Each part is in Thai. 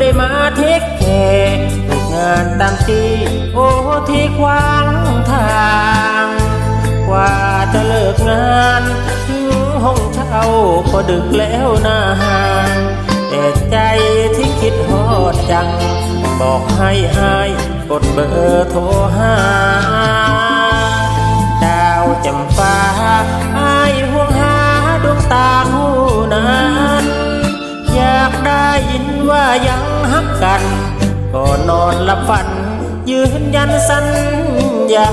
ได้มาเทคแคร์ถูกงานตามที่โอ้ที่ขวางทาง กว่าจะเลิกงานถึงห้องเช่าก็ดึกแล้วนาห่างแต่ใจที่คิดฮอดจัง บอกให้อายกดเบอร์โทรหา ดาวจำฟ้าอายห่วงหาดวงตาหูนั้น อยากได้ยินว่ายัง ฮักกัน ก็นอนหลับฝัน ยืนยันสัญญา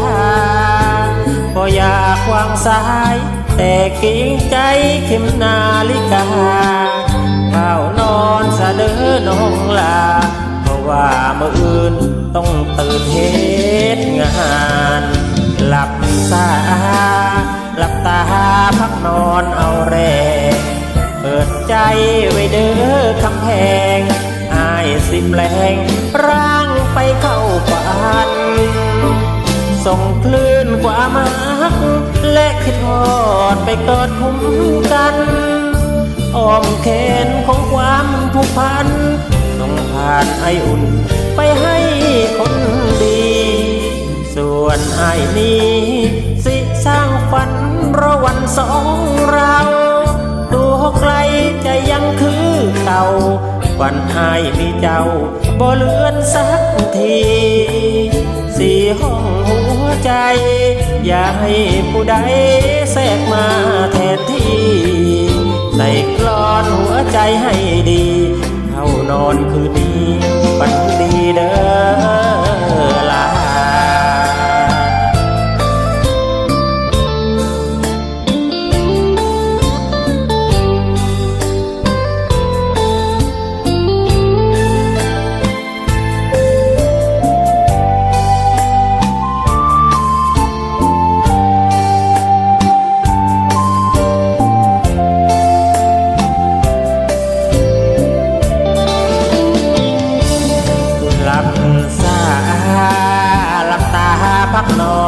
ก็อยากวางสาย แต่เกรงใจเข็มนาฬิกาข้าวนอนสะเด้อน้องลา เพราะว่าเมื่ออื่นต้องตื่นเหตุงาน หลับตาหลับตาพักนอนเอาแรงเปิดใจไว้เด้อ แปลงร่างไปเข้าฝัน ส่งคลื่นความรักและคิดทอดไปกอดคุ้มกันอ้อมแขนของความผูกพันส่งผ่านไออุ่นไปให้คนดี ส่วนไอนี้สิสร้างฝันรอวันสอง วันอายมีเจ้าบ่เลือนสักที สี่ห้องหัวใจ อย่าให้ผู้ใดแทรกมาแทนที่ ใส่กลอนหัวใจให้ดี เข้านอนคืน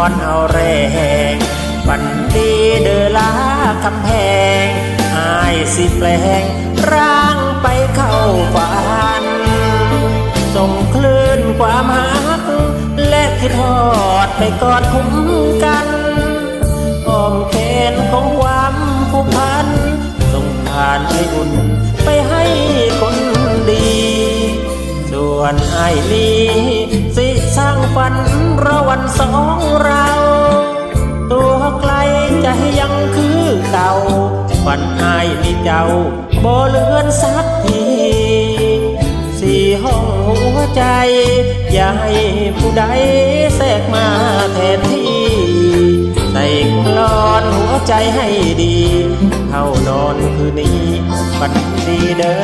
อนเอาแรงฝันดีเดอลาคำแพงอายสิแปลง ร่างไปเข้าฝันส่งคลื่นความหัก และคิดทอดไปกอดคุ้มกันอ้อมแขนของความผูกพันส่งผ่านให้อุ่นไปให้คนดี ส่วนไอ้นี้สิสร้างฝันระวันสอง จ้าบ่เลือนสักทีสี่ห้องหัวใจ อย่าให้ผู้ใดแทรกมาแทนที่ใส่กลอนหัวใจให้ดี เข้านอนคืนนี้ฝันดีเด้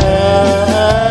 อ